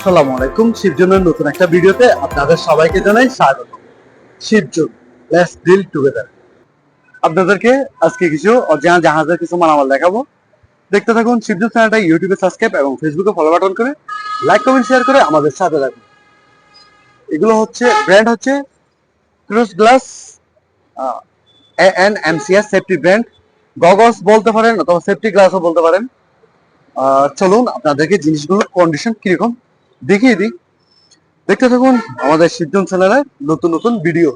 আসসালামু আলাইকুম। শিবজনের নতুন একটা ভিডিওতে আপনাদের সবাইকে জানাই স্বাগত। শিবজন লেটস ডিল টুগেদার আপনাদেরকে আজকে কিছু অজানা জাহাজের কিছু মালামাল দেখাবো। দেখতে থাকুন শিবজন চ্যানেলটা ইউটিউবে সাবস্ক্রাইব এবং ফেসবুকে ফলো বাটন করে লাইক কমেন্ট শেয়ার করে আমাদের সাথে থাকুন। এগুলো হচ্ছে ব্র্যান্ড হচ্ছে Crews glass A N MCS safety brand goggles বলতে পারেন অথবা সেফটি গ্লাসও বলতে পারেন। চলুন আপনাদেরকে জিনিসগুলোর কন্ডিশন কীরকম দেখিয়ে দিই। দেখতে থাকুন আমাদের সিদ্ধন চ্যানেলের নতুন নতুন ভিডিও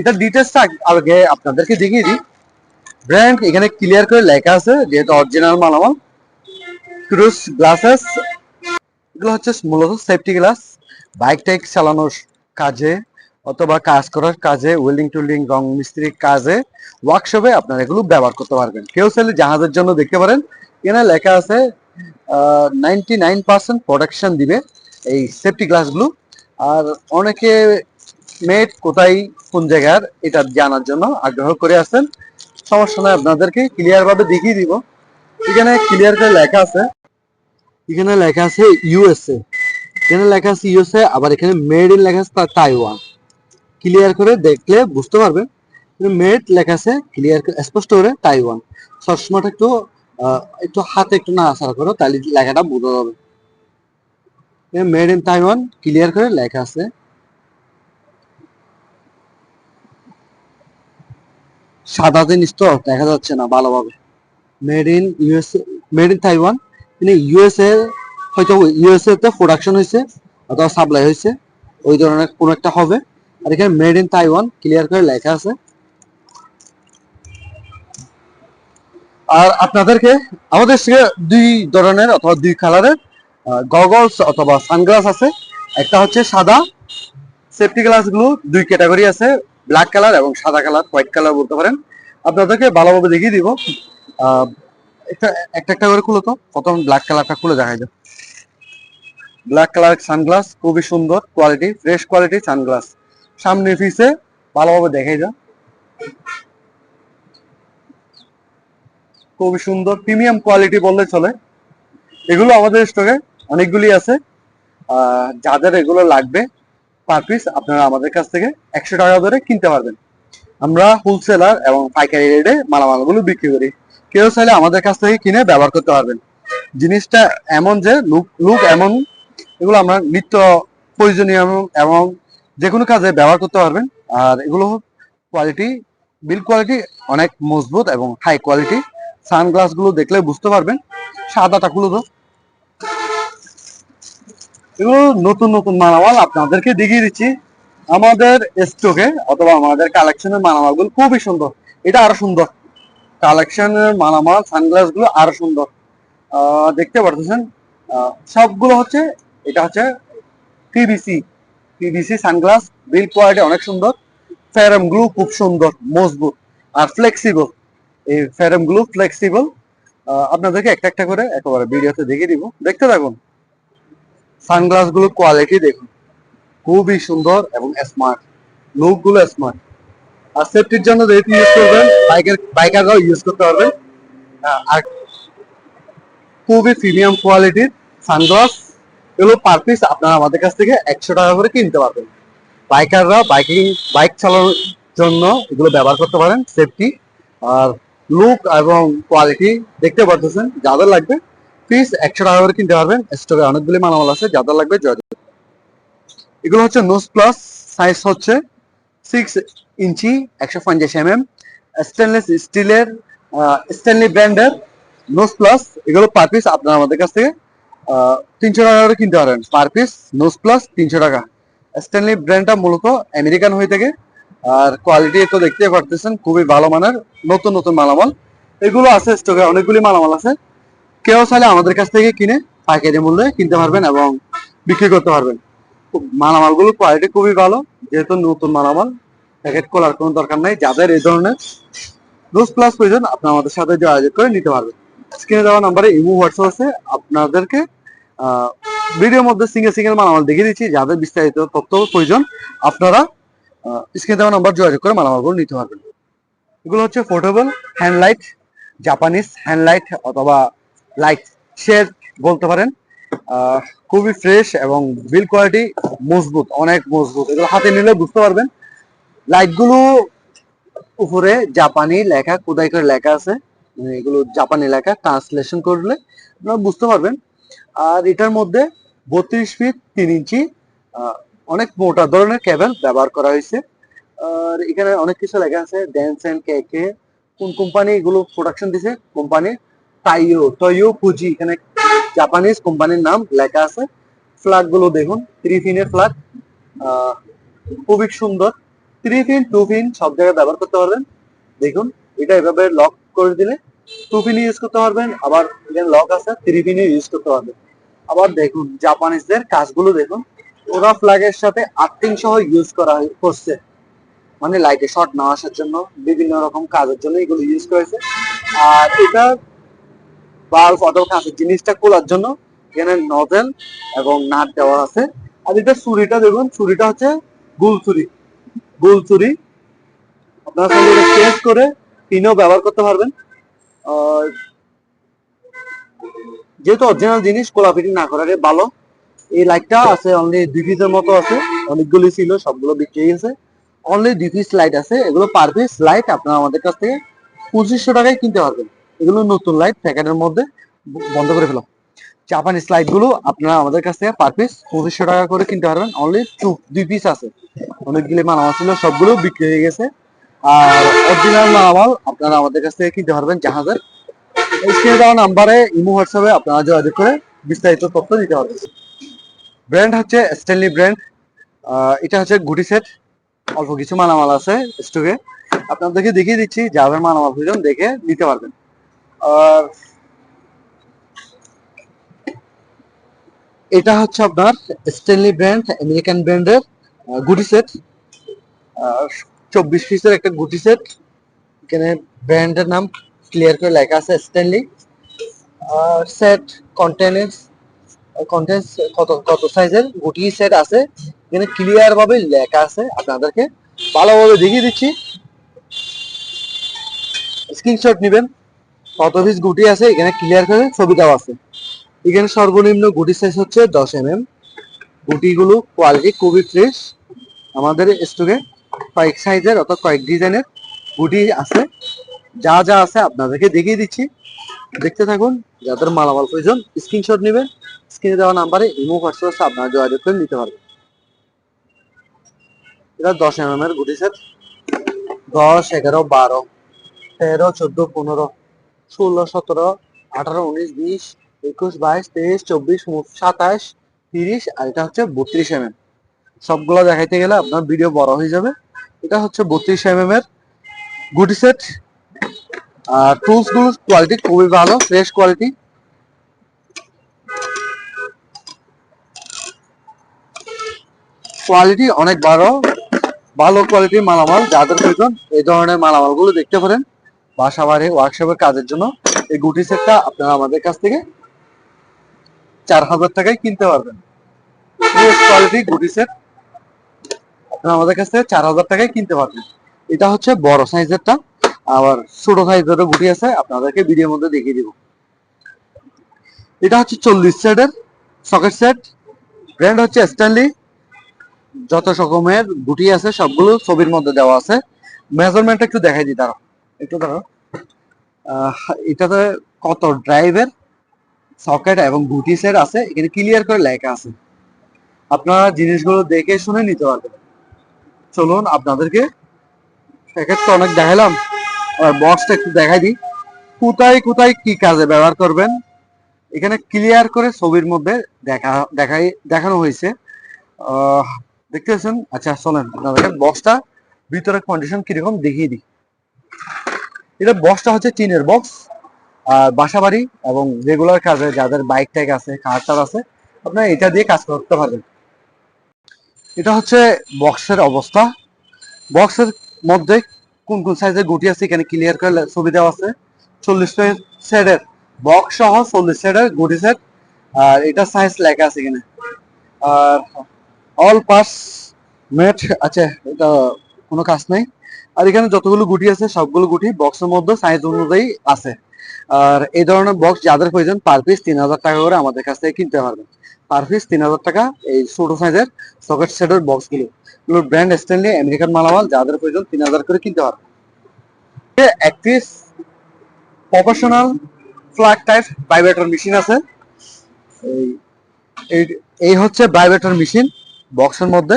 এটা ডিটেলসটা আগে আপনাদেরকে দেখিয়ে দিই। ব্র্যান্ড এখানে ক্লিয়ার করে লেখা আছে, যেহেতু অরিজিনাল মালামাল। ক্রুজ গ্লাসেস এগুলো হচ্ছে মূলত সেফটি গ্লাস বাইক টাইক চালানোর কাজে অথবা কাজ করার কাজে ওয়েল্ডিং টুল্ডিং রং মিস্ত্রির কাজে ওয়ার্কশপে আপনারা এগুলো ব্যবহার করতে পারবেন। কেউ চাইলে জাহাজের জন্য দেখতে পারেন। এখানে লেখা আছে নাইনটি নাইন পার্সেন্ট প্রোটেকশন দিবে এই সেফটি গ্লাসগুলো আর অনেকে মেট কোথায়, কোন জায়গার, এটা জানার জন্য আগ্রহ করে আছেন। সমস্যা নয় আপনাদেরকে ক্লিয়ার ভাবে দেখিয়ে দিব। এখানে ক্লিয়ার করে লেখা আছে। এখানে লেখা আছে ইউএসএ এখানে লেখা আছে ইউএসএ আবার এখানে মেড ইন লেখা আছে তাইওয়ান ক্লিয়ার করে দেখলে বুঝতে পারবেন। মেড লেখা আছে ক্লিয়ার স্পষ্ট করে তাইওয়ান সবসময় একটু একটু হাতে একটু নাড়াচাড়া করো, তাহলে লেখাটা বোঝা যাবে। মেড ইন তাইওয়ান ক্লিয়ার করে লেখা আছে। সাদা জিনিস তো, দেখা যাচ্ছে না ভালোভাবে। Made in USA made in Taiwan মানে ইউএসএ হয়তো ইউএসএ তে প্রোডাকশন হয়েছে, অথবা সাপ্লাই হয়েছে, ওই ধরনের কোনো একটা হবে। আর এখানে মেড ইন তাইওয়ান ক্লিয়ার করে লেখা আছে। আর আপনাদেরকে আমাদের থেকে দুই ধরনের অথবা দুই কালারের গগলস অথবা সানগ্লাস আছে। একটা হচ্ছে সাদা সেফটি গ্লাসগুলো দুই ক্যাটাগরি আছে ব্ল্যাক কালার এবং সাদা কালার হোয়াইট কালার বলতে পারেন। আপনাদেরকে ভালোভাবে দেখিয়ে দিব। একটা একটা একটা করে খুলো তো। প্রথম ব্ল্যাক কালারটা খুলে দেখাই যাও ব্ল্যাক কালার সানগ্লাস খুবই সুন্দর কোয়ালিটি ফ্রেশ কোয়ালিটি সানগ্লাস সামনে পিছে ভালোভাবে দেখাই যাও খুবই সুন্দর, প্রিমিয়াম কোয়ালিটি বললে চলে। এগুলো আমাদের স্টকে অনেকগুলি আছে। যাদের এগুলো লাগবে পার পিস আপনারা আমাদের কাছ থেকে একশো টাকা ধরে কিনতে পারবেন। আমরা হোলসেলার এবং পাইকারি রেটে মালামালগুলো বিক্রি করি। কেউ চাইলে আমাদের কাছ থেকে কিনে ব্যবহার করতে পারবেন। জিনিসটা এমন যে লুক লুক এমন, এগুলো আমরা নিত্য প্রয়োজনীয় এবং যে কোনো কাজে ব্যবহার করতে পারবেন। আর এগুলো কোয়ালিটি বিল কোয়ালিটি অনেক মজবুত এবং হাই কোয়ালিটি সানগ্লাসগুলো দেখলে বুঝতে পারবেন, সাদাটা খুলো তো এগুলো নতুন নতুন মালামাল আপনাদেরকে দেখিয়ে দিচ্ছি। আমাদের স্টকে অথবা আমাদের কালেকশনের মালামালগুলো খুবই সুন্দর। এটা আরও সুন্দর। কালেকশনের মালামাল সানগ্লাসগুলো আরও সুন্দর। দেখতে পারতেছেন? সবগুলো হচ্ছে, এটা হচ্ছে PVC PVC sunglass build quality অনেক সুন্দর। ফ্যারামগুলো খুব সুন্দর, মজবুত আর ফ্লেক্সিবল এই ফ্যারামগুলো ফ্লেক্সিবল আপনাদেরকে একটা একটা করে একেবারে ভিডিওতে দেখিয়ে দিব। দেখতে থাকুন। সানগ্লাসগুলো কোয়ালিটি দেখুন। খুবই সুন্দর এবং স্মার্ট লুকগুলো স্মার্ট আর সেফটির জন্য যেহেতু ইউজ করবেন। বাইকের বাইকাররাও ইউজ করতে পারবেন। আর খুবই প্রিমিয়াম কোয়ালিটির সানগ্লাস এগুলো পার পিস আপনারা আমাদের কাছ থেকে একশো টাকা করে কিনতে পারবেন। বাইকাররা বাইকিং বাইক চালানোর জন্য এগুলো ব্যবহার করতে পারেন। সেফটি আর লুক এবং কোয়ালিটি দেখতে পারতেছেন যাদের লাগবে পিস একশো টাকা করে কিনতে পারবেন। স্টোরে অনেকগুলি মালামাল আছে যাদের লাগবে করুন। এগুলো হচ্ছে নোস প্লাস সাইজ হচ্ছে সিক্স ইঞ্চি, একশো পঞ্চাশ এম এম স্টেনলেস স্টিলের স্টেনলি ব্র্যান্ডের নোস প্লাস এগুলো পার পিস আপনারা আমাদের কাছ থেকে তিনশো টাকা করে কিনতে পারেন। পার পিস নোস প্লাস তিনশো টাকা। স্টেনলি ব্র্যান্ডটা মূলত আমেরিকান হয়ে থাকে। আর কোয়ালিটি তো দেখতে পারতেছেন, খুবই ভালো মানের, নতুন নতুন মালামাল। এগুলো আছে স্টকে অনেকগুলি মালামাল আছে। কেউ চাইলে আমাদের কাছ থেকে কিনে পাইকারি মূল্যে কিনতে পারবেন এবং বিক্রি করতে পারবেন। মালামালগুলো কোয়ালিটি খুবই ভালো, যেহেতু নতুন মালামাল প্যাকেট খোলার কোনো দরকার নাই, যাদের এই ধরনের রোজ প্লাস প্রয়োজন, আপনারা আমাদের সাথে যোগাযোগ করে নিতে পারবেন। স্ক্রিনে দেওয়া নাম্বারে ইমো, হোয়াটসঅ্যাপ আছে, আপনাদেরকে ভিডিওর মধ্যে সিঙ্গেল সিঙ্গেল মালামাল দেখিয়ে দিচ্ছি, যাদের বিস্তারিত তথ্য প্রয়োজন, আপনারা স্ক্রিনে দেওয়া নাম্বার যোগাযোগ করে মালামালগুলো নিতে পারবেন। এগুলো হচ্ছে portable hand light Japanese hand light অথবা লাইট শেড বলতে পারেন। খুবই ফ্রেশ এবং বিল কোয়ালিটি মজবুত, অনেক মজবুত। এগুলো হাতে নিলে বুঝতে পারবেন। লাইটগুলো উপরে জাপানি লেখা খোদাই করে লেখা আছে মানে এগুলো জাপানি লেখা ট্রান্সলেশন করলে আপনারা বুঝতে পারবেন। আর এটার মধ্যে বত্রিশ ফিট তিন ইঞ্চি অনেক মোটা ধরনের কেবল ব্যবহার করা হয়েছে। আর এখানে অনেক কিছু লেখা আছে ড্যান্স এন্ড কে কে কোন কোম্পানি এগুলো প্রোডাকশন দিছে? কোম্পানি টাইও টয়ো ফুজি এখানে জাপানিজ কোম্পানির নাম লেখা আছে। ফ্ল্যাগগুলো দেখুন থ্রি ফিনের ফ্ল্যাগ খুবই সুন্দর। থ্রি ফিন টু ফিন সব জায়গায় ব্যবহার করতে পারবেন। দেখুন, এটা এভাবে লক করে দিলে টু ফিন ইউজ করতে পারবেন, আবার এখানে লক আছে থ্রি ফিনে ইউজ করতে পারবেন। আবার দেখুন জাপানিজদের কাজগুলো দেখুন। ওরা ফ্ল্যাগের সাথে আর্থিং সহ ইউজ করা করছে। মানে লাইটে শর্ট না আসার জন্য, বিভিন্ন রকম কাজের জন্য এগুলো ইউজ করেছে। আর এটা বাল্ব অথবা কাঁচের জিনিসটা খোলার জন্য এখানে নজেল এবং নাট দেওয়া আছে। আর এটা ছুরিটা দেখুন, ছুরিটা হচ্ছে গুল ছুরি। গুল ছুরি। আপনারা এটা চেঞ্জ করে পিনও ব্যবহার করতে পারবেন। যেহেতু অরিজিনাল জিনিস, কোলাপিটি না করারে ভালো। এই লাইটটা আছে অনলি দুই পিসের মতো আছে। অনেকগুলি ছিল, সবগুলো বিক্রি গেছে। অনলি দুই পিস লাইট আছে। এগুলো পার পিস লাইট আপনারা আমাদের কাছ থেকে পঁচিশশো টাকায় কিনতে পারবেন। এগুলো নতুন লাইট প্যাকেটের মধ্যে বন্ধ করে ফেলাম জাপানিজ লাইটগুলো আপনারা আমাদের কাছ থেকে পার পিস পঁচিশশো টাকা করে কিনতে পারবেন। অনলি টু দুই পিস আছে। অনেকগুলি মালামাল ছিল, সবগুলো বিক্রি হয়ে গেছে। আর অরিজিনাল মালামাল আপনারা আমাদের কাছ থেকে কিনতে পারবেন জাহাজের। স্ক্রিনে দেওয়া নাম্বারে ইমো হোয়াটসঅ্যাপে আপনারা যোগাযোগ করে বিস্তারিত তথ্য দিতে পারবেন। ব্র্যান্ড হচ্ছে স্ট্যানলি ব্র্যান্ড এটা হচ্ছে গুটি সেট অল্প কিছু মালামাল আছে স্টকে আপনাদেরকে দেখিয়ে দিচ্ছি যাদের মালামাল প্রয়োজন দেখে নিতে পারবেন। আর এটা হচ্ছে আপনার স্ট্যানলি ব্র্যান্ড আমেরিকান ব্র্যান্ডের গুটি সেট চব্বিশ পিসের একটা গুটি সেট এখানে ব্র্যান্ডের নাম ক্লিয়ার করে লেখা আছে স্ট্যানলি সেট কন্টেনার্স কন্টেন্টস কত কত সাইজের গুটি সেট আছে, এখানে ক্লিয়ার ভাবে লেখা আছে আপনাদেরকে। ভালোভাবে দেখিয়ে দিচ্ছি। স্ক্রিনশট নেবেন। কত পিস গুটি আছে, এখানে ক্লিয়ার করে ছবি আছে। এখানে সর্বনিম্ন গুটি সাইজ হচ্ছে দশ এম এম গুটিগুলো কোয়ালিটি খুবই ফ্রেশ আমাদের স্টকে কয়েক সাইজের অর্থাৎ কয়েক ডিজাইনের গুটি আছে। যা যা আছে আপনাদেরকে দেখিয়ে দিচ্ছি। দেখতে থাকুন, যাদের মালামাল প্রয়োজন স্ক্রিনশট নেবেন স্ক্রিনে দেওয়া নাম্বারে ইমো, হোয়াটসঅ্যাপ আপনারা যোগাযোগ করে নিতে পারবেন। এটা দশ এম এর গুটি সেট দশ, এগারো, বারো, তেরো, চোদ্দ, পনেরো, ষোলো, সতেরো, আঠারো, উনিশ, বিশ, একুশ, বাইশ, তেইশ, চব্বিশ সাতাশ, তিরিশ, আর এটা হচ্ছে বত্রিশ এম এম সবগুলো দেখাইতে গেলে আপনার ভিডিও বড় হয়ে যাবে। এটা হচ্ছে বত্রিশ এম এম এর গুটি সেট আর টুলসগুলো কোয়ালিটি খুবই ভালো ফ্রেশ কোয়ালিটি কোয়ালিটি অনেক ভালো ভালো কোয়ালিটির মালামাল, যাদের প্রয়োজন, এই ধরনের মালামালগুলো দেখতে পারেন। বাসা বাড়ি ওয়ার্কশপের কাজের জন্য এই গুটি সেটটা আপনারা আমাদের কাছ থেকে চার হাজার টাকায় কিনতে পারবেন। ফ্রেশ কোয়ালিটি গুটি সেট আপনারা আমাদের কাছ থেকে চার হাজার টাকায় কিনতে পারবেন। এটা হচ্ছে বড় সাইজেরটা আবার ছোট সাইজেরও গুটি আছে, আপনাদেরকে ভিডিওর মধ্যে দেখিয়ে দিব। এটা হচ্ছে চল্লিশ সেটের সকেট সেট ব্র্যান্ড হচ্ছে স্ট্যানলি যত রকমের গুটি আছে, সবগুলো ছবির মধ্যে দেওয়া আছে। মেজারমেন্ট একটু দেখাই দিই, দাঁড়াও, একটু দাঁড়াও। এটাতে কত ড্রাইভের সকেট এবং গুটি সেট আছে, এখানে ক্লিয়ার করে লেখা আছে। আপনারা জিনিসগুলো দেখে শুনে নিতে পারবেন। চলুন, আপনাদেরকে প্যাকেট তো অনেক দেখালাম। আর বক্সটা একটু দেখাই দিই। কোথায় কোথায় কি কাজে ব্যবহার করবেন? এখানে ক্লিয়ার করে ছবির মধ্যে দেখা, দেখাই, দেখানো হয়েছে। দেখতে পাচ্ছেন আচ্ছা চলেন আপনাদেরকে বক্সটা ভিতরে কন্ডিশন কীরকম দেখিয়ে দিই। এটা বক্সটা হচ্ছে টিনের বক্স আর বাসা বাড়ি এবং রেগুলার কাজে যাদের বাইক টাইক আছে কার টার আছে, আপনারা এটা দিয়ে কাজ করতে পারবেন। এটা হচ্ছে বক্সের অবস্থা। বক্সের মধ্যে কোন কোন সাইজের গুটি আছে এখানে ক্লিয়ার করে ছবি দেওয়া আছে। চল্লিশ সেটের বক্স সহ চল্লিশ সেটের গুটি সেট আর এটা সাইজ লেখা আছে এখানে। আর অল পাস মেট আছে এটা কোনো কাজ নাই। আর এখানে যতগুলো গুটি আছে, সবগুলো গুটি বক্সের মধ্যে সাইজ অনুযায়ী আছে। আর এই ধরনের বক্স যাদের প্রয়োজন পার পিস তিন হাজার টাকা করে আমাদের কাছ থেকে কিনতে পারবেন। পার পিস তিন হাজার টাকা এই ছোট সাইজের সকেট সেটের বক্সগুলো। এগুলো ব্র্যান্ড স্ট্যান্ডলি আমেরিকান মালামাল যাদের প্রয়োজন, তিন হাজার করে কিনতে পারবেন। এক professional flag type vibrator machine আছে। এই- এই- হচ্ছে ভাইব্রেটর মেশিন বক্সের মধ্যে।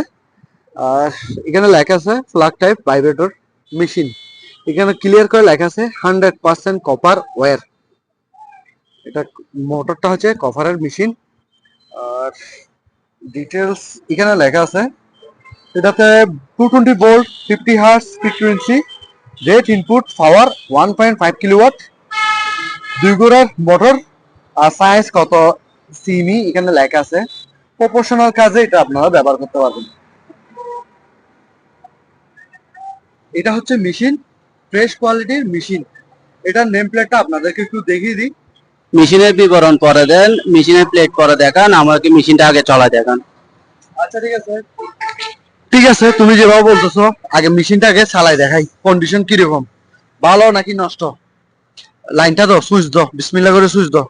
আর এখানে লেখা আছে ফ্ল্যাগ টাইপ ভাইব্রেটর মেশিন এখানে ক্লিয়ার করে লেখা আছে হান্ড্রেড পার্সেন্ট কপার ওয়্যার এটা মোটরটা হচ্ছে কপারের মেশিন আর ডিটেলস এখানে লেখা আছে এটাতে two twenty volt fifty hertz frequency rate input power one point five kilowatt দুই গোড়ার মোটর আর সাইজ কত সিমি এখানে লেখা আছে। প্রপোর্শনাল কাজে এটা আপনারা ব্যবহার করতে পারবেন। এটা হচ্ছে মেশিন ফ্রেশ কোয়ালিটির মেশিন এটার নেম প্লেটটা আপনাদেরকে একটু দেখিয়ে দিই। মেশিনের বিবরণ পরে দেন মেশিনের প্লেট পরে দেখান আমাকে মেশিনটা আগে চলা দেখান। আচ্ছা ঠিক আছে। ঠিক আছে, তুমি যেভাবে বলতেছো, আগে মেশিনটাকে চালাই দেখাই কন্ডিশন কীরকম? ভালো নাকি নষ্ট? লাইনটা দাও সুইচ দাও বিসমিল্লা করে সুইচ দাও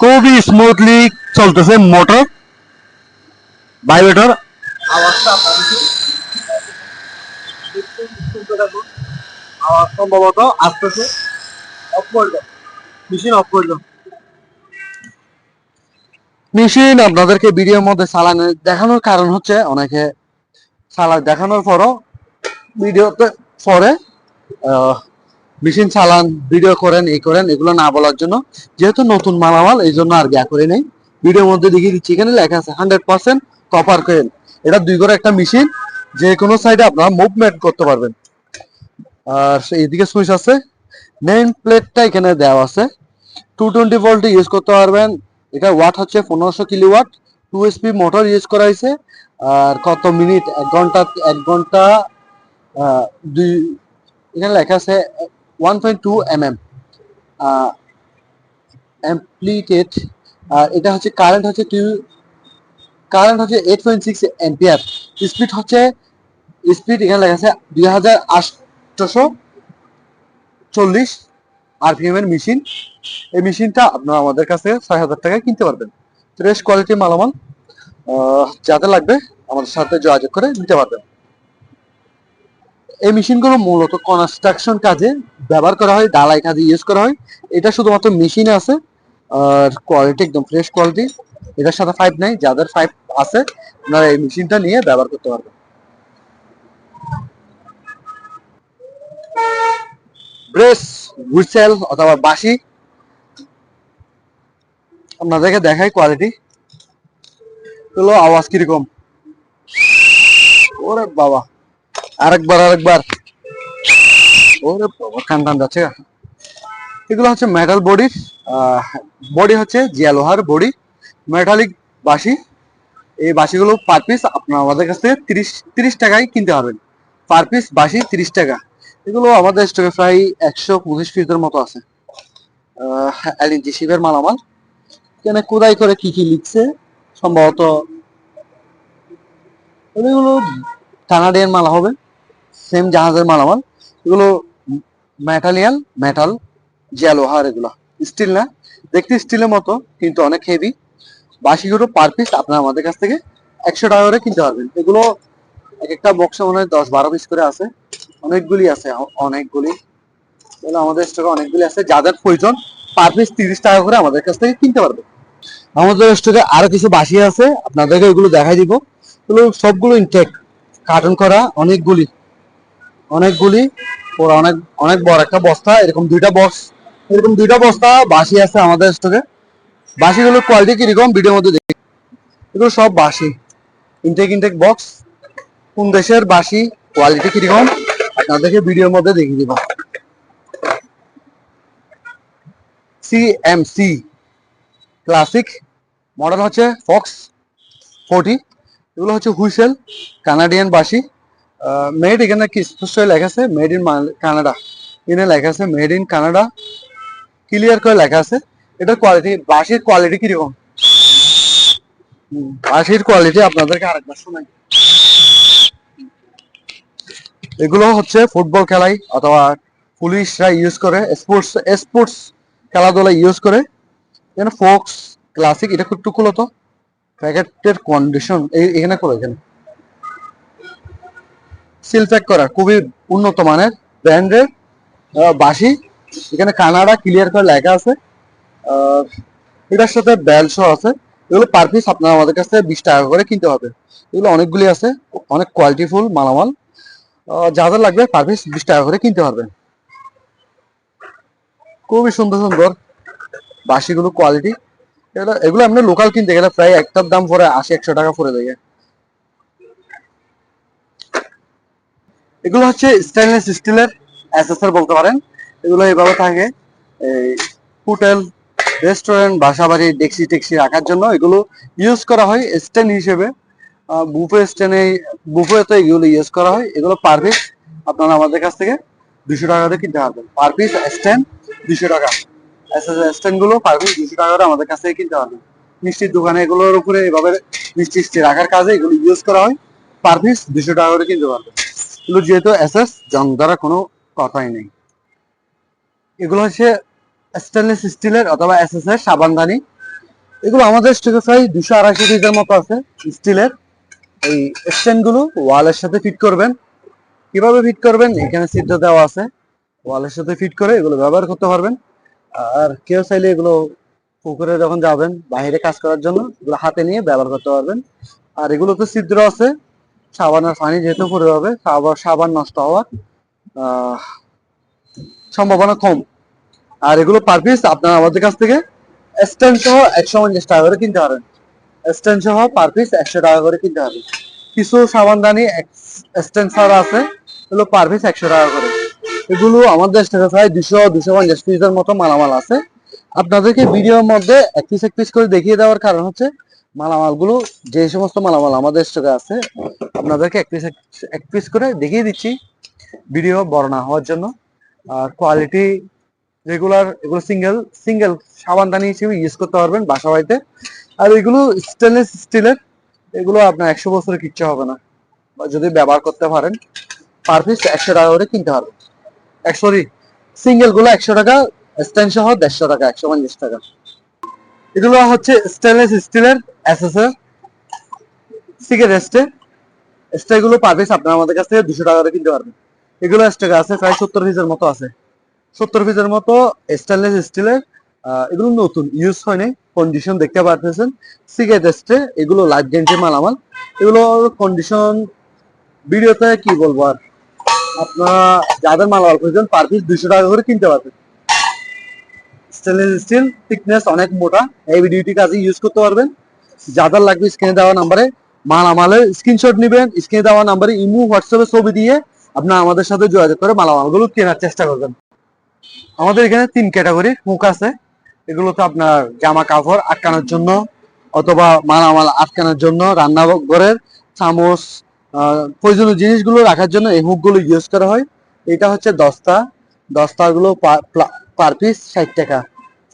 খুবই স্মুথলি চলতেছে মোটর ভাইব্রেটর আওয়াজটা আওয়াজ সম্ভবত আসতেছে। অফ করে দাও। মেশিন অফ করে দাও। মেশিন আপনাদেরকে ভিডিওর মধ্যে চালানো দেখানোর কারণ হচ্ছে অনেকে চালা দেখানোর পরও ভিডিওতে পরে মেশিন চালান ভিডিও করেন, এই করেন, এগুলো না বলার জন্য। যেহেতু নতুন মালামাল, এই জন্য আর ইয়া করে নেই। ভিডিওর মধ্যে দেখিয়ে দিচ্ছি, এখানে লেখা আছে হান্ড্রেড পার্সেন্ট কপার কয়েল এটা দুই করে একটা মেশিন, যে কোনো সাইডে আপনারা মুভমেন্ট করতে পারবেন। আর এইদিকে সুইচ আছে। নেম প্লেটটা এখানে দেওয়া আছে। টু টোয়েন্টি ভোল্ট ইউজ করতে পারবেন। এটা ওয়াট হচ্ছে পনেরোশো kilowatt two SP motor use করা হয়েছে। আর কত মিনিট এক ঘণ্টা এক ঘণ্টা দুই, এখানে লেখা আছে one point two M M amplitude আর এটা হচ্ছে কারেন্ট হচ্ছে টু কারেন্ট হচ্ছে eight point six ampere speed হচ্ছে স্পিড এখানে লেখা আছে দুই হাজার আটশোশো চল্লিশ। আরপিএম এর মেশিন এই মেশিনটা আপনারা আমাদের কাছে ছয় হাজার টাকায় কিনতে পারবেন। ফ্রেশ কোয়ালিটি মালামাল যাদের লাগবে আমাদের সাথে যোগাযোগ করে নিতে পারবেন। এই মেশিনগুলো মূলত কনস্ট্রাকশন কাজে ব্যবহার করা হয় ডালাই কাজে ইউজ করা হয়। এটা শুধুমাত্র মেশিনে আছে, আর কোয়ালিটি একদম ফ্রেশ কোয়ালিটি এটার সাথে ফাইভ নাই, যাদের ফাইভ আছে, আপনারা এই মেশিনটা নিয়ে ব্যবহার করতে পারবেন। ব্রেস হুইসেল অথবা বাঁশি। আপনাদেরকে দেখাই কোয়ালিটি হলো আওয়াজ কীরকম? ওরে বাবা। আরেকবার আরেকবার। ওরে বাবা, কান টান যাচ্ছে এগুলো হচ্ছে মেটাল বডির বডি হচ্ছে জিয়া লোহার বডি মেটালিক বাঁশি। এই বাঁশিগুলো পার পিস আপনার আমাদের কাছ থেকে তিরিশ তিরিশ টাকায় কিনতে পারবেন। পার পিস বাঁশি তিরিশ টাকা। এগুলো আমাদের স্টকে প্রায় একশো পঁচিশ পিসের মতো আছে। এলএনজি মালামাল। কেন কোদাই করে কি কি লিখছে, সম্ভবত এগুলো কানাডিয়ান মালা হবে সেম জাহাজের মালামাল। এগুলো মেটালিয়াল মেটাল জিয়া লোহার এগুলো। স্টিল না, দেখতে স্টিলের মতো, কিন্তু অনেক হেভি বাসিগুলো পার পিস আপনারা আমাদের কাছ থেকে একশো টাকা করে কিনতে পারবেন। এগুলো এক একটা বক্সে মনে হয় দশ বারো পিস করে আছে। অনেকগুলি আছে, অনেকগুলি। এগুলো আমাদের স্টকে অনেকগুলি আছে, যাদের প্রয়োজন পার পিস তিরিশ টাকা করে আমাদের কাছ থেকে কিনতে পারবে। আমাদের স্টকে আরও কিছু বাসি আছে, আপনাদেরকে এগুলো দেখাই দিব। এগুলো সবগুলো ইনটেক কার্টন করা, অনেকগুলি অনেকগুলি ওরা অনেক অনেক বড় একটা বস্তা, এরকম দুইটা বক্স এরকম দুইটা বস্তা বাসি আছে আমাদের স্টকে বাসিগুলোর কোয়ালিটি কীরকম ভিডিওর মধ্যে দেখি। এগুলো সব বাসি। ইনটেক ইনটেক বক্স কোন দেশের বাসি কোয়ালিটি কীরকম? আপনাদেরকে ভিডিওর মধ্যে দেখিয়ে দিব। সিএমসি ক্লাসিক মডেল হচ্ছে ফক্স ফোর্টি এগুলো হচ্ছে হুইসেল কানাডিয়ান বাসি। মেড এখানে কি স্পষ্ট লেখা আছে? মেড ইন কানাডা এখানে লেখা আছে মেড ইন কানাডা ক্লিয়ার করে লেখা আছে। এটার কোয়ালিটি বাঁশির কোয়ালিটি কীরকম? বাঁশির কোয়ালিটি আপনাদেরকে আরেকবার শোনাই। এগুলো হচ্ছে ফুটবল খেলাই অথবা পুলিশরা ইউজ করে স্পোর্টস স্পোর্টস খেলাধুলা ইউজ করে। এখানে ফোক্স ক্লাসিক এটা একটু খুলো তো। প্যাকেটের কন্ডিশন এই এখানে করো, এখানে। সিল প্যাক করা, খুবই উন্নত মানের ব্র্যান্ডের বাসি এখানে কানাডা ক্লিয়ার করে লেখা আছে। এটার সাথে বেল সহ আছে। এগুলো পার পিস আপনার আমাদের কাছ বিশ টাকা করে কিনতে হবে। এগুলো অনেকগুলি আছে, অনেক কোয়ালিটিফুল মালামাল। আহ, যা লাগবে পার পিস বিশ টাকা করে কিনতে পারবেন। খুবই সুন্দর সুন্দর বাসিগুলো কোয়ালিটি এগুলো এগুলো আপনি লোকাল কিনতে গেলে প্রায় একটার দাম পরে আশি একশো টাকা পড়ে দেয় এগুলো হচ্ছে স্টেনলেস স্টিলের অ্যাসেসর বলতে পারেন। এগুলো এভাবে থাকে। এই হোটেল রেস্টুরেন্ট বাসা বাড়ি ডেক্সি টেক্সি রাখার জন্য এগুলো ইউজ করা হয় স্ট্যান্ড হিসেবে। বুফে স্ট্যান্ডে বুফেতে এগুলো ইউজ করা হয়। এগুলো পার পিস আপনারা আমাদের কাছ থেকে দুশো টাকা করে কিনতে পারবেন। পার পিস স্ট্যান্ড দুশো টাকা। স্ট্যান্ডগুলো পার পিস দুশো টাকা করে আমাদের কাছ থেকে কিনতে পারবেন। মিষ্টির দোকানে এগুলোর উপরে এভাবে মিষ্টি রাখার কাজে এগুলো ইউজ করা হয়। পার পিস দুশো টাকা করে কিনতে পারবেন। এগুলো যেহেতু এস এস জং দ্বারা কোনো কথাই নেই। এগুলো হচ্ছে স্টেনলেস স্টিলের অথবা এসএস এর সাবানদানি এগুলো আমাদের স্টকে প্রায় দুশো আড়াইশো পিসের মতো আছে স্টিলের এই স্ট্যান্ডগুলো ওয়ালের সাথে ফিট করবেন। কীভাবে ফিট করবেন? এখানে ছিদ্র দেওয়া আছে। ওয়ালের সাথে ফিট করে এগুলো ব্যবহার করতে পারবেন। আর কেউ চাইলে এগুলো পুকুরে যখন যাবেন, বাইরে কাজ করার জন্য, এগুলো হাতে নিয়ে ব্যবহার করতে পারবেন। আর এগুলো তো ছিদ্র আছে। সাবান আর পানি যেহেতু পড়ে হবে সাবান সাবান নষ্ট হওয়ার সম্ভাবনা কম। আর এগুলো পারপিস আপনারা আমাদের কাছ থেকে স্ট্যান্ড সহ একশো পঞ্চাশ টাকা করে কিনতে পারেন স্ট্যান্ড সহ পার পিস একশো টাকা করে কিনতে পারবেন কিছু সাবানদানি স্ট্যান্ড আছে, এগুলো পার পিস একশো টাকা করে। এগুলো আমাদের থেকে প্রায় দুশো দুশো পঞ্চাশ পিসের মতো মালামাল আছে। আপনাদেরকে ভিডিওর মধ্যে এক পিস এক পিস করে দেখিয়ে দেওয়ার কারণ হচ্ছে, মালামালগুলো যে সমস্ত মালামাল আমাদের স্টকে আছে, আপনাদেরকে এক পিস এক পিস করে দেখিয়ে দিচ্ছি ভিডিও বড় না হওয়ার জন্য। আর কোয়ালিটি রেগুলার এগুলো সিঙ্গেল সিঙ্গেল সাবানদানি হিসেবে ইউজ করতে পারবেন বাসা বাড়িতে আর এগুলো স্টেনলেস স্টিলের এগুলো আপনার একশো বছরের কিচ্ছু হবে না। বা যদি ব্যবহার করতে পারেন পার পিস একশো টাকা করে কিনতে পারবেন সরি সিঙ্গেলগুলো একশো টাকা স্ট্যান্ড সহ দেড়শো টাকা, একশো পঞ্চাশ টাকা। এগুলো হচ্ছে স্টেনলেস স্টিলের এসএসএর সিগারেট স্টে স্টে গুলো পার পিস আপনার আমাদের কাছ থেকে দুশো টাকা করে কিনতে পারবেন। এগুলো স্টে আছে, প্রায় সত্তর পিসের মতো আছে। সত্তর পিসের মতো স্টেনলেস স্টিলের এগুলো নতুন ইউজ হয়নি কন্ডিশন দেখতে পারতেছেন। সিগারেট স্টে এগুলো লাইফ গ্যারেন্টি মালামাল। এগুলো কন্ডিশন ভিডিওতে কি বলব আর? আপনারা যাদের মালামাল খুঁজছেন পার পিস দুশো টাকা করে কিনতে পারবেন। স্টেনলেস স্টিল থিকনেস অনেক মোটা, এই ভিডিওটি কাজে ইউজ করতে পারবেন। যাদের লাগবে স্ক্রিনে দেওয়া নাম্বারে মালামালের স্ক্রিনশট নেবেন স্ক্রিনে দেওয়া নাম্বারে ইমু হোয়াটসঅ্যাপে ছবি দিয়ে আপনার আমাদের সাথে যোগাযোগ করে মালামালগুলো কেনার চেষ্টা করবেন। আমাদের এখানে তিন ক্যাটাগরির মুখ আছে। এগুলোতে আপনার জামা কাপড় আটকানোর জন্য অথবা মালামাল আটকানোর জন্য রান্নাঘরের চামচ প্রয়োজনীয় জিনিসগুলো রাখার জন্য এই হুকগুলো ইউজ করা হয়। এটা হচ্ছে দস্তা। দস্তাগুলো পার পিস ষাট টাকা।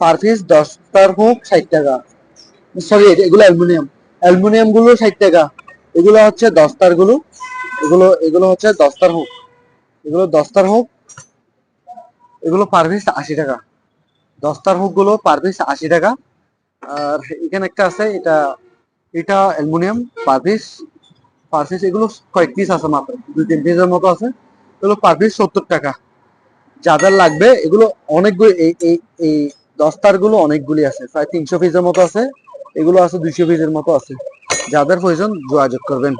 পার পিস দস্তার হুক ষাট টাকা। সরি এগুলো অ্যালুমিনিয়াম। অ্যালুমিনিয়ামগুলো ষাট টাকা। এগুলো হচ্ছে দস্তারগুলো এগুলো এগুলো হচ্ছে দস্তার হুক। এগুলো দস্তার হুক। এগুলো পার পিস আশি টাকা। দস্তার হুকগুলো পার পিস আশি টাকা। আর এখানে একটা আছে, এটা এটা aluminium per piece per piece এগুলো কয়েক পিস আছে মাত্র, দুই তিন পিসের মতো আছে। এগুলো পার পিস সত্তর টাকা। যাদের লাগবে, এগুলো অনেকগুলো, এই এই এই দস্তারগুলো অনেকগুলি আছে। প্রায় তিনশো পিসের মতো আছে। এগুলো আছে দুইশো পিসের মতো আছে। যাদের প্রয়োজন যোগাযোগ করবেন।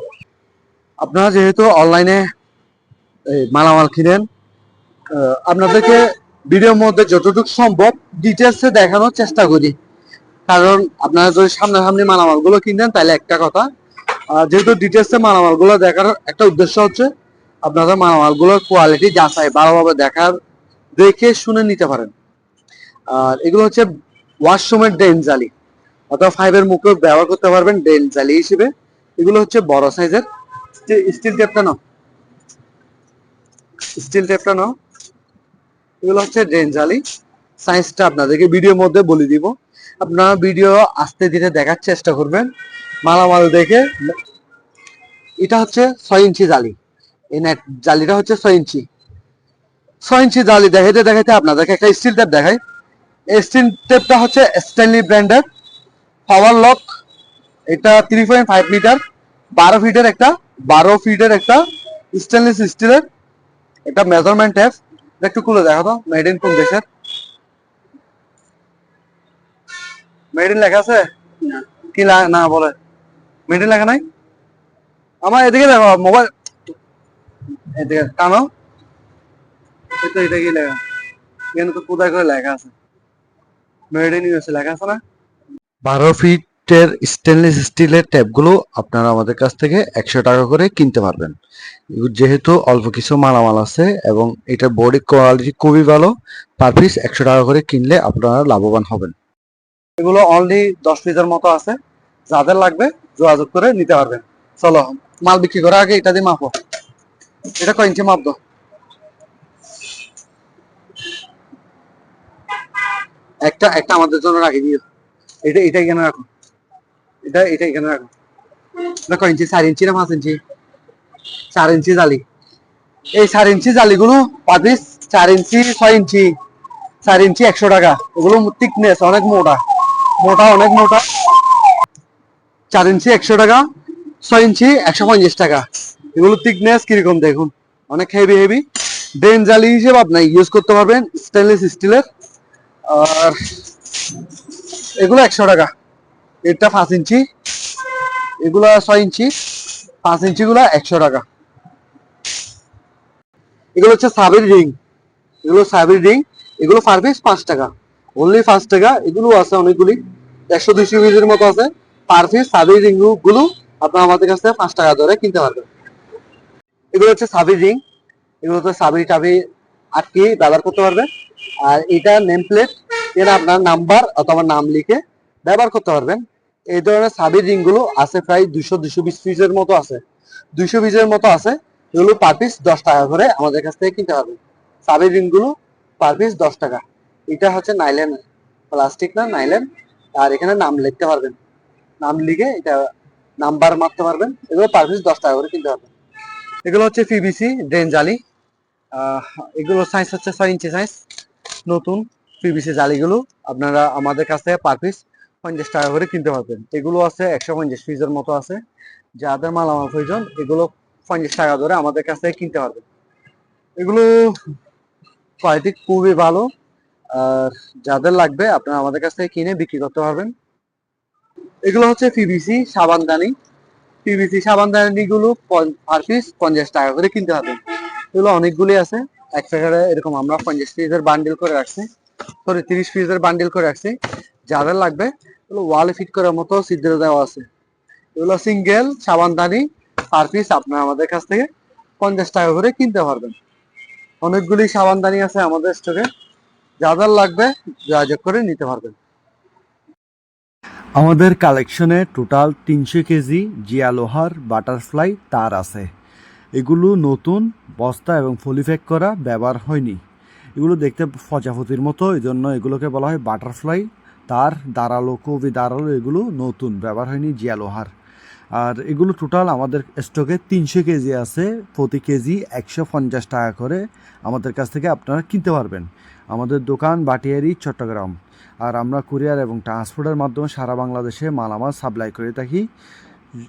আপনারা যেহেতু অনলাইনে মালামাল কিনেন আপনাদেরকে ভিডিওর মধ্যে যতটুকু সম্ভব ডিটেলসে দেখানোর চেষ্টা করি। কারণ আপনারা যদি সামনাসামনি মালামালগুলো কিনেন তাহলে একটা কথা যেহেতু ডিটেলসে মালামালগুলো দেখার একটা উদ্দেশ্য হচ্ছে আপনাদের মালামালগুলোর কোয়ালিটি যাচাই ভালোভাবে দেখার, দেখে শুনে নিতে পারেন। আর এগুলো হচ্ছে ওয়াশরুমের ড্রেন জালি, অথবা ফাইভের মুখেও ব্যবহার করতে পারবেন ড্রেন জালি হিসেবে। এগুলো হচ্ছে বড় সাইজের স্টিল টেপটা নাও। স্টিল টেপটা নাও। এগুলো হচ্ছে ড্রেন জালি। সাইজটা আপনাদেরকে ভিডিওর মধ্যে বলে দিব। আপনারা ভিডিও আস্তে ধীরে দেখার চেষ্টা করবেন। মালামাল দেখে। এটা হচ্ছে ছয় ইঞ্চি জালি। এই নেট জালিটা হচ্ছে ছয় ইঞ্চি। ছয় ইঞ্চি জালি দেখাইতে দেখাইতে আপনাদেরকে একটা স্টিল টেপ দেখাই। স্টিল টেপটা হচ্ছে স্ট্যানলি ব্র্যান্ডের পাওয়ার লক এটা থ্রি পয়েন্ট ফাইভ মিটার বারো ফিটের একটা বারো ফিটের একটা স্টেনলেস স্টিলের একটা মেজারমেন্ট টেপ একটু খুলে দেখো তো মেড ইন কোন দেশের? মেড ইন লেখা আছে? কি লা- না বলে। মেড ইন লেখা নাই? আমার এদিকে দেখো মোবাইল এদিকে এই তো এটা কি লেখা। এখানে তো কোথায় করে লেখা আছে? মেড ইন ইউএসএ লেখা আছে না? বারো ফিটের স্টেনলেস স্টিলের ট্যাপগুলো আপনারা আমাদের কাছ থেকে একশো টাকা করে কিনতে পারবেন। যেহেতু অল্প কিছু মালামাল আছে এবং এটা বডি কোয়ালিটি খুবই ভালো পার পিস একশো টাকা করে কিনলে আপনারা লাভবান হবেন। এগুলো অনলি দশ পিসের মতো আছে, যাদের লাগবে যোগাযোগ করে নিতে পারবেন। চলো, মাল বিক্রি করার আগে এটা দিয়ে মাপো। এটা কয় ইঞ্চি মাপ একটা একটা আমাদের জন্য রাখি, দিও। এটা এটা কেন রাখো? এটা এটা এখানে রাখো এটা কয় ইঞ্চি? চার ইঞ্চি না পাঁচ ইঞ্চি? চার ইঞ্চি জালি। এই চার ইঞ্চি জালিগুলো পার চার ইঞ্চি, ছয় ইঞ্চি, চার ইঞ্চি একশো টাকা। এগুলো থিকনেস অনেক মোটা। মোটা অনেক মোটা। চার ইঞ্চি একশো টাকা, ছয় ইঞ্চি একশো পঞ্চাশ টাকা। এগুলো থিকনেস কীরকম দেখুন? অনেক হেভি হেভি ড্রেন জালি হিসেবে আপনি ইউজ করতে পারবেন স্টেনলেস স্টিলের আর এগুলো একশো টাকা। এটা পাঁচ ইঞ্চি। এগুলা ছয় ইঞ্চি। পাঁচ ইঞ্চি গুলা একশো টাকা। এগুলো হচ্ছে সাবির রিং। এগুলো সাবির রিং। এগুলো পার পিস পাঁচ টাকা। অনলি পাঁচ টাকা। এগুলো আছে অনেকগুলি। একশো দুইশো পিসের মতো আছে। পার পিস সাবির রিংগুলো আপনার আমাদের কাছে পাঁচ টাকা ধরে কিনতে পারবেন। এগুলো হচ্ছে সাবির রিং। এগুলো তো সাবির টাবি আটকে ব্যবহার করতে পারবেন। আর এটা নেম প্লেট এটা আপনার নাম্বার অথবা নাম লিখে ব্যবহার করতে পারবেন। এই ধরনের সাবির রিংগুলো আছে প্রায় দুশো দুশো বিশ পিসের মতো আছে। দুইশো পিসের মতো আছে। এগুলো পার পিস দশ টাকা করে আমাদের কাছ থেকে কিনতে পারবেন। সাবির রিংগুলো পার পিস দশ টাকা। এটা হচ্ছে নাইলেন প্লাস্টিক না, নাইলেন? আর এখানে নাম লিখতে পারবেন। নাম লিখে এটা নাম্বার মারতে পারবেন। এগুলো পার পিস দশ টাকা করে কিনতে পারবেন। এগুলো হচ্ছে পিভিসি ড্রেন জালি। এগুলো সাইজ হচ্ছে ছয় ইঞ্চি সাইজ নতুন পিভিসি জালিগুলো আপনারা আমাদের কাছ থেকে পার পিস পঞ্চাশ টাকা করে কিনতে পারবেন। এগুলো আছে একশো পঞ্চাশ পিসের মতো আছে। যাদের মালামাল প্রয়োজন, এগুলো পঞ্চাশ টাকা ধরে আমাদের কাছ থেকে কিনতে পারবেন। এগুলো কোয়ালিটি খুবই ভালো। আর যাদের লাগবে, আপনারা আমাদের কাছ থেকে কিনে বিক্রি করতে পারবেন। এগুলো হচ্ছে পিভিসি সাবানদানি। পিভিসি সাবানদানি গুলো পার পিস পঞ্চাশ টাকা করে কিনতে পারবেন। এগুলো অনেকগুলি আছে। এক প্যাকেটে এরকম আমরা পঞ্চাশ পিসের বান্ডিল করে রাখছি। সরি তিরিশ পিসের বান্ডিল করে রাখছি। যাদের লাগবে এগুলো ওয়ালে ফিট করার মতো ছিদ্র দেওয়া আছে। এগুলো সিঙ্গেল সাবানদানি পার পিস আপনার আমাদের কাছ থেকে পঞ্চাশ টাকা করে কিনতে পারবেন। অনেকগুলি সাবানদানি আছে আমাদের স্টকে যাদের লাগবে যোগাযোগ করে নিতে পারবেন। আমাদের কালেকশনে টোটাল তিনশো কেজি জিয়া লোহার বাটারফ্লাই তার আছে। এগুলো নতুন, বস্তা এবং ফলিফ্যাক করা ব্যবহার হয়নি। এগুলো দেখতে প্রজাপতির মতো এই জন্য এগুলোকে বলা হয় বাটারফ্লাই তার দাঁড়াল, কবি দাঁড়াল, এগুলো নতুন, ব্যবহার হয়নি জিয়া লোহার আর এগুলো টোটাল আমাদের স্টকে তিনশো কেজি আছে, প্রতি কেজি একশো পঞ্চাশ টাকা করে। আমাদের কাছ থেকে আপনারা কিনতে পারবেন। আমাদের দোকান বাটিয়ারি, চট্টগ্রাম। আর আমরা কুরিয়ার এবং ট্রান্সপোর্টের মাধ্যমে সারা বাংলাদেশে মালামাল সাপ্লাই করে থাকি।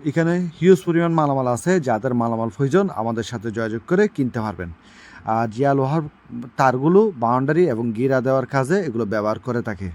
এখানে হিউজ পরিমাণ মালামাল আছে, যাদের মালামাল প্রয়োজন, আমাদের সাথে যোগাযোগ করে কিনতে পারবেন। আর জিয়া লোহার তারগুলো বাউন্ডারি এবং গিরা দেওয়ার কাজে এগুলো ব্যবহার করে থাকে।